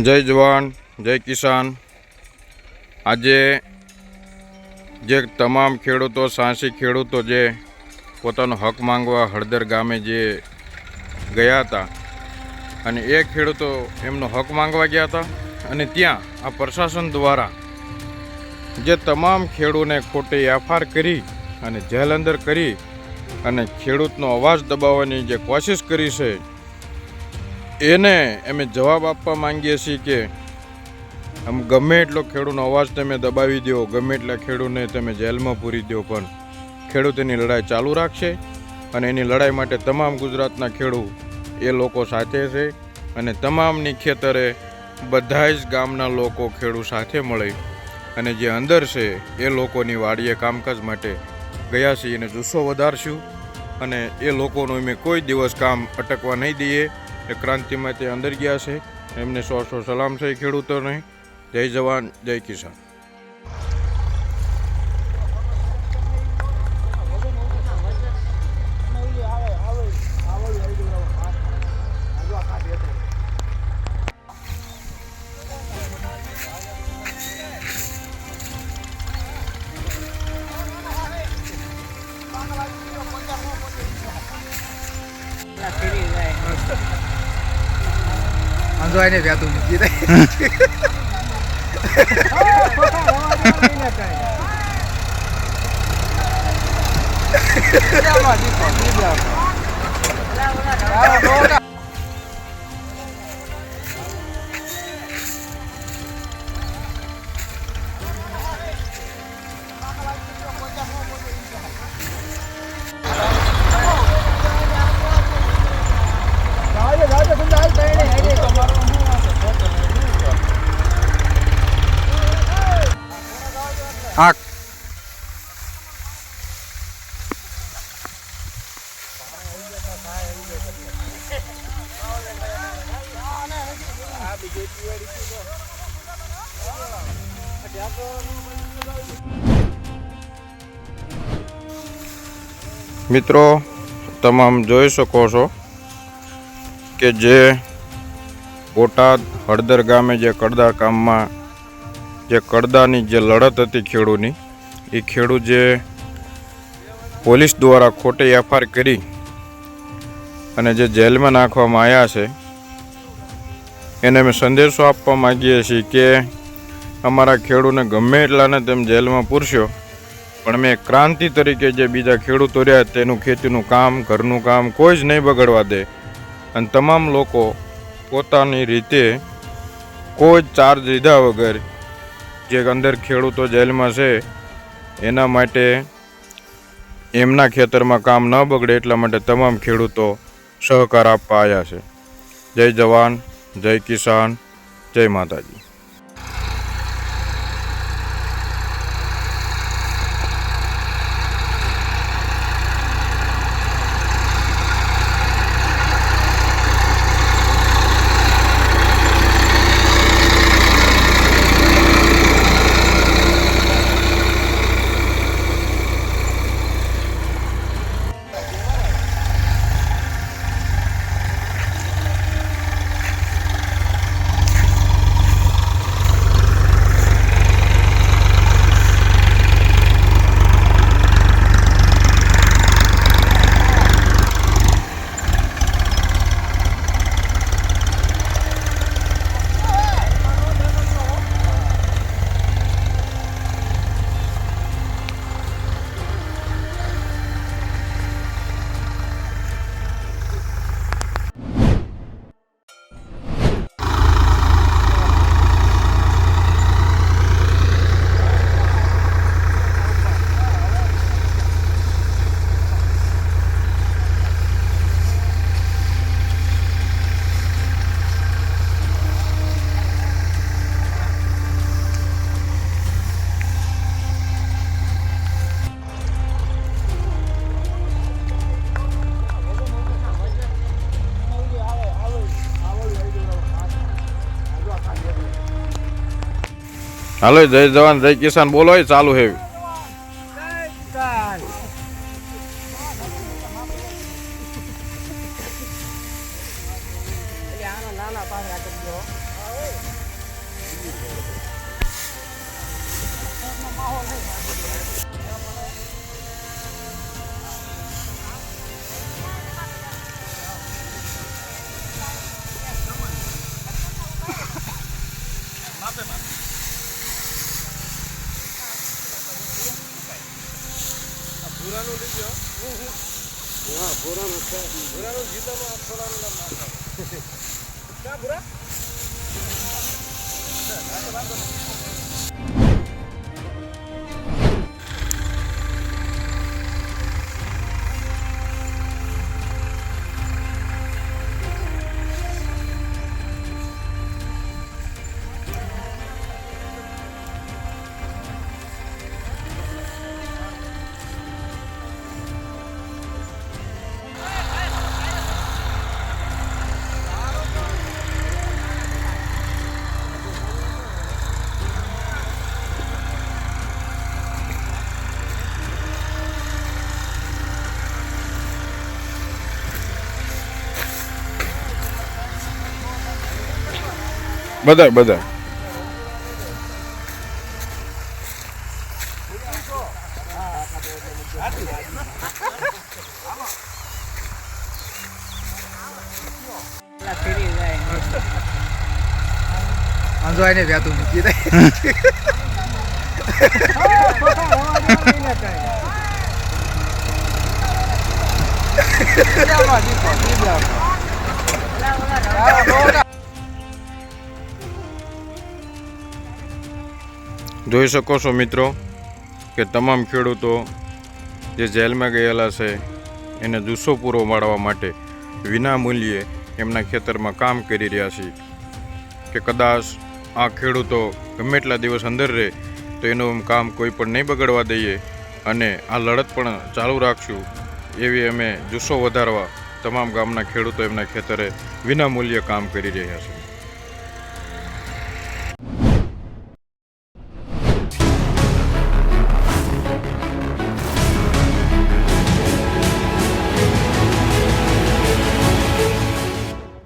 જય જવાન, જય કિસાન. આજે જે તમામ ખેડૂતો સાહસી ખેડૂતો જે પોતાનો હક માંગવા હળદર ગામે જે ગયા હતા અને એ ખેડૂતો એમનો હક માંગવા ગયા હતા અને ત્યાં આ પ્રશાસન દ્વારા જે તમામ ખેડૂને ખોટી એફઆર કરી અને જેલ અંદર કરી અને ખેડૂતનો અવાજ દબાવવાની જે કોશિશ કરી છે એને અમે જવાબ આપવા માંગીએ છીએ કે આમ ગમે એટલો ખેડૂતનો અવાજ તમે દબાવી દો, ગમે એટલા ખેડૂતને તમે જેલમાં પૂરી દો, પણ ખેડૂત એની લડાઈ ચાલુ રાખશે અને એની લડાઈ માટે તમામ ગુજરાતના ખેડૂત એ લોકો સાથે છે અને તમામની ખેતરે બધા જ ગામના લોકો ખેડૂત સાથે મળી અને જે અંદર છે એ લોકોની વાડીએ કામકાજ માટે ગયા છીએ એને જુસ્સો વધારશું અને એ લોકોનું અમે કોઈ દિવસ કામ અટકવા નહીં દઈએ. એ ક્રાંતિમાં તે અંદર ગયા છે. એમને સો સો સલામ છે ખેડૂતોને. જય જવાન, જય કિસાન. વાંધો આઈને વ્યાતું મૂકી દે. આક મિત્રો તમામ જોઈ શકો છો કે જે બોટાદ હળદર ગામે જે કડદા કામમાં જે કડદાની જે લડત હતી ખેડૂની, એ ખેડૂત જે પોલીસ દ્વારા ખોટી એફઆર કરી અને જે જેલમાં નાખવામાં આવ્યા છે એને અમે સંદેશો આપવા માગીએ છીએ કે અમારા ખેડૂતને ગમે એટલાને તેમ જેલમાં પૂરશો. પણ મેં ક્રાંતિ તરીકે જે બીજા ખેડૂતો રહ્યા તેનું ખેતીનું કામ, ઘરનું કામ કોઈ જ નહીં બગડવા દે. અને તમામ લોકો પોતાની રીતે કોઈ ચાર્જ લીધા વગર જે અંદર ખેડૂતો જેલમાં છે, એના માટે એમના ખેતરમાં કામ ન બગડે એટલા માટે તમામ ખેડૂતો સહકાર આપવા આવ્યા છે. જય જવાન. જય કિસાન જય માતાજી. હાલો જય જવાન જય કિસાન. બોલો ચાલુ હે. Buranın oluyor. Ya buranın aşağı. Buranın cidden atfalarından bahsediyor. Ya bura. Evet, hadi bakalım. બધા બધા વાંધો ને વ્યાતું મૂકી દે જોઈ શકો છો મિત્રો કે તમામ ખેડૂતો જે જેલમાં ગયેલા છે, એને જુસ્સો પૂરો પાડવા માટે વિના મૂલ્યે એમના ખેતરમાં કામ કરી રહ્યા છે. કે કદાચ આ ખેડૂતો ગમે એટલા દિવસ અંદર રહે, તો એનું કામ કોઈ પણ નહીં બગડવા દઈએ અને આ લડત પણ ચાલુ રાખશું એવી અમે જુસ્સો વધારવા તમામ ગામના ખેડૂતો એમના ખેતરે વિના મૂલ્યે કામ કરી રહ્યા છે.